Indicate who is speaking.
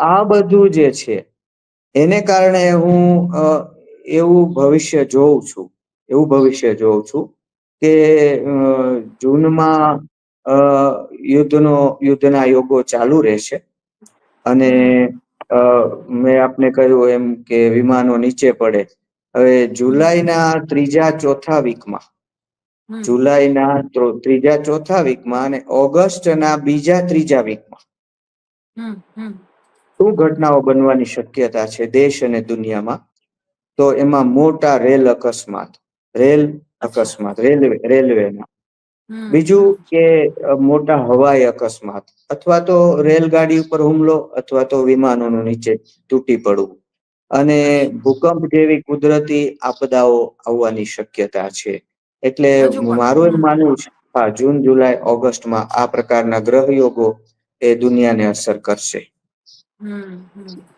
Speaker 1: આ બધું જે છે એને કારણે હું એવું ભવિષ્ય જોઉં છું. એવું ભવિષ્ય જોઉં છું કે જૂનમાં યુદ્ધનો યુદ્ધના યોગો ચાલુ રહેશે. અને મેં આપને કહ્યું એમ કે વિમાનો નીચે પડે. હવે જુલાઈના ત્રીજા ચોથા વીકમાં જુલાઈના ત્રીજા ચોથા વીકમાં અને ઓગસ્ટના બીજા ત્રીજા વીકમાં. શું ઘટનાઓ બનવાની શક્યતા છે દેશ અને દુનિયામાં? તો એમાં મોટા રેલ અકસ્માત રેલ અકસ્માત રેલવે રેલવેના. બીજું કે મોટા હવાઈ અકસ્માત અથવા તો રેલગાડી ઉપર હુમલો અથવા તો વિમાનોનું નીચે તૂટી પડવું. અને ભૂકંપ જેવી કુદરતી આપદાઓ આવવાની શક્યતા છે. એટલે મારું એમ માનવું છે હા જૂન જુલાઈ ઓગસ્ટમાં આ પ્રકારના ગ્રહયોગો એ દુનિયાને અસર કરશે.
Speaker 2: 嗯嗯。